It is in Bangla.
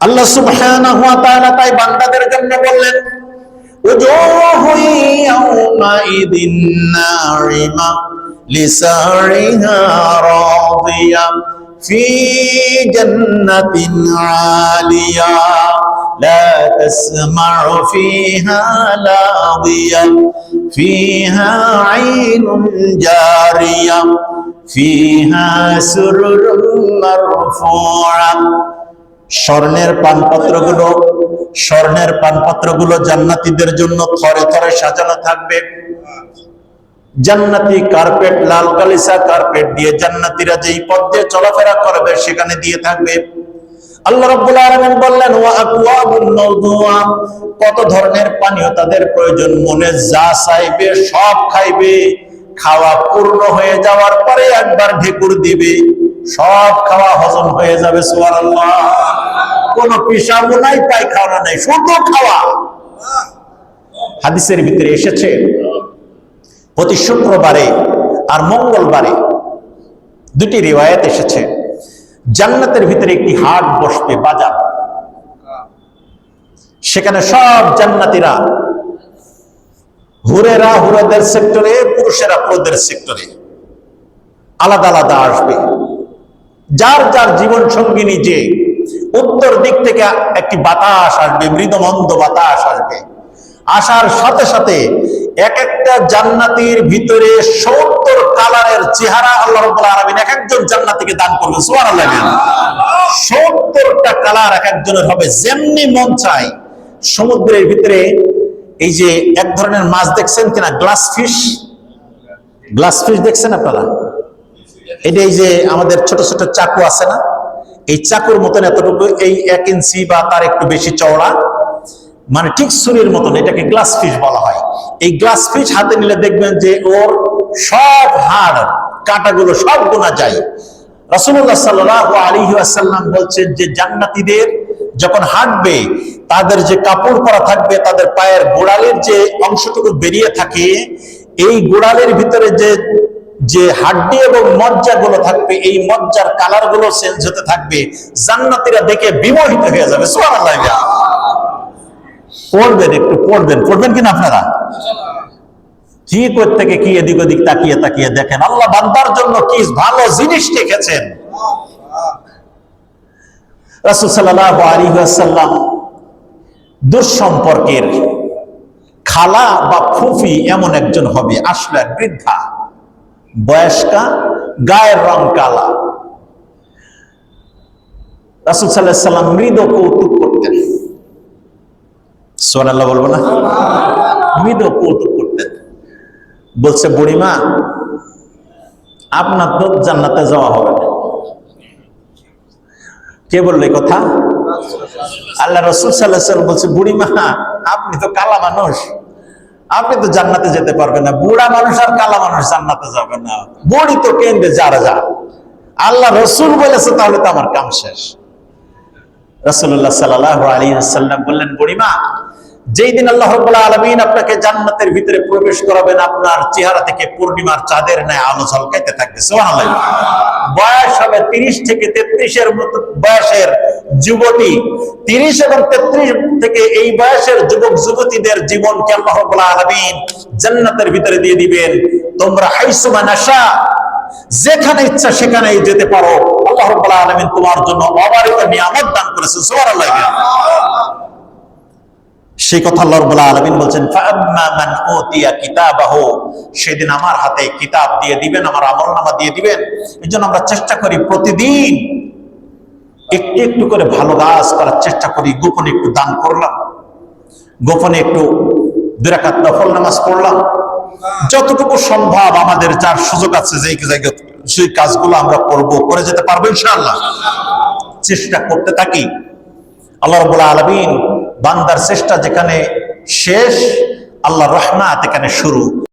আল্লাহ সুবহানাহু ওয়া তাআলা তাই বান্দাদের জন্য বললেন উজুহু ইয়াউমাইদিন নারিমা লিসারিহা রাদিয়া ফি জান্নাতিন আলিয়া لا تسمع فيها لاغيا فيها عين جارية فيها سرر مرفوعة স্বর্ণের পানপত্রগুলো স্বর্ণের পানপত্রগুলো জান্নাতীদের জন্য থরে থরে সাজানো থাকবে। জান্নাতি কার্পেট, লাল কালিসা কার্পেট দিয়ে জান্নাতীরা যেই পথ চলাফেরা করবে, সেখানে দিয়ে থাকবে। আল্লাহ রাব্বুল আলামিন বললেন, ওয়া আকওয়াবুন মাওদুআ কত ধরনের পানীয় তাদের প্রয়োজন? মনে যা চাইবে সব খাইবে। খাওয়া পূর্ণ হয়ে যাওয়ার পরে একবার ঢেকুর দিবে। সব খাওয়া হজম হয়ে যাবে, সুবহানাল্লাহ। কোনো পিসাবও নাই পায়খানা নাই, শুধু খাওয়া। হাদিসের ভিতরে এসেছে, প্রতি শুক্রবারে আর মঙ্গলবারে দুটি রিওয়ায়াত এসেছে। জান্নাতের ভিতরে একটি হাট বসবে, বাজার। সেখানে সব জান্নাতিরা, হুরেরা হুরেদের সেক্টরে, পুরুষেরা পুরুষদের সেক্টরে আলাদা আলাদা আসবে। যার যার জীবন সঙ্গিনী যে, উত্তর দিক থেকে একটি বাতাস আসবে, মৃদমন্দ বাতাস আসবে। আসার সাথে সাথে এক একটা জান্নাতির ভিতরে সত্তর কালারের চেহারা আল্লাহ আলামিন এক একজন জান্নাতিকে দান করবে, সুবহানাল্লাহ। সত্তরটা কালার এক একজনের হবে, যেমনি মন চায়। সমুদ্রের ভিতরে এই যে এক ধরনের মাছ দেখছেন কিনা গ্লাস ফিশ গ্লাস ফিশ দেখছেন আপনারা? এটা এই যে আমাদের ছোট ছোট চাকু আছে না, এই চাকুর মতন এতটুকু, এই এক ইঞ্চি বা তার একটু বেশি চওড়া মানে ঠিক সুরির মতন, এটাকে গ্লাস ফিশ বলা হয়। এই গ্লাস ফিশ হাতে নিলে দেখবেন যে ওর সব হাড়, কাঁটাগুলো সব গোনা যায়। রাসূলুল্লাহ সাল্লাল্লাহু আলাইহি ওয়াসাল্লাম বলছেন যে জান্নাতীদের যখন হাঁটবে, তাদের যে কাপড় পরা থাকবে, তাদের পায়ের গোড়ালের যে অংশটুকু বেরিয়ে থাকে, এই গোড়ালের ভিতরে যে যে হাড্ডি এবং মজ্জা গুলো থাকবে, এই মজ্জার কালারগুলো চেঞ্জ হতে থাকবে, জান্নাতিরা দেখে বিমোহিত হয়ে যাবে। পড়বেন একটু, পড়বেন। পড়বেন কিনা আপনারা? কি করতে কি এদিক ওদিক তাকিয়ে তাকিয়ে দেখেন? আল্লাহ বান্দার জন্য কি ভালো জিনিস রেখেছেন। রাসূল দুঃসম্পর্কের খালা বা ফুফি এমন একজন হবে আসলে বৃদ্ধা। বয়স্কা গায়ের রং কালা। রাসুল সাল্লাহ সাল্লাম মৃদ কৌতুক করতেন। সোনাল্লাহ বলব না? মৃদ কৌতুক করতেন। বলছে, বুড়িমা, আপনার তো জান্নাতে যাওয়া হবে না। কে বললে কথা? আল্লাহ রসুল সাল্লাহ বলছে, বুড়িমা, আপনি তো কালা মানুষ। আপনি তো জান্নাতে যেতে পারবেন না। বুড়া মানুষ আর কালা মানুষ জান্নাতে যাবে না। বুড়ি তো কেন্দ্রে যারা যা। আল্লাহ রসুল বলেছে, তাহলে তো আমার কাম শেষ। রসুল্লাহ বললেন, বুড়িমা যেই দিন আল্লাহ আলমিন আপনাকে জান্নাতের ভিতরে প্রবেশ করাবেন, আপনার চেহারা থেকে পূর্ণিমার চাঁদের ন্যায় আলো ঝলকাইতে থাকবে। বয়স হবে তিরিশ থেকে তেত্রিশের মতো বয়সের যুবতী, তিরিশ এবং তেত্রিশ থেকে এই বয়সের যুবক যুবতীদের জীবনকে আল্লাহ রব্বুল্লাহ আলমিন জান্নাতের ভিতরে দিয়ে দিবেন। তোমরা হাইসুমা নাশা, যেখানে ইচ্ছা সেখানে যেতে পারো। আল্লাহ রব্বুল্লাহ আলমিন তোমার জন্য অবারিত নিয়ামত দান করেছেন, সুবহানাল্লাহ। সেই কথা আল্লাহ রাব্বুল আলামিন বলছেন মান উতিয়া কিতাবাহু সেদিন আমার হাতে কিতাব দিয়ে দিবেন, আমার আমলনামা দিয়ে দিবেন। এজন্য আমরা চেষ্টা করি প্রতিদিন একটু একটু করে ভালো কাজ করার চেষ্টা করি, গোপনে একটু দান করলাম। গোপনে একটু দুরাকাত নফল নামাজ পড়লাম। যতটুকু সম্ভব আমাদের যার সুযোগ আছে যে সেই কাজগুলো আমরা করব, করে যেতে পারব ইনশাআল্লাহ। চেষ্টা করতে থাকি। আল্লাহ রাব্বুল আলামিন বান্দার চেষ্টা যেখানে শেষ আল্লাহ রহমাত এখানে শুরু।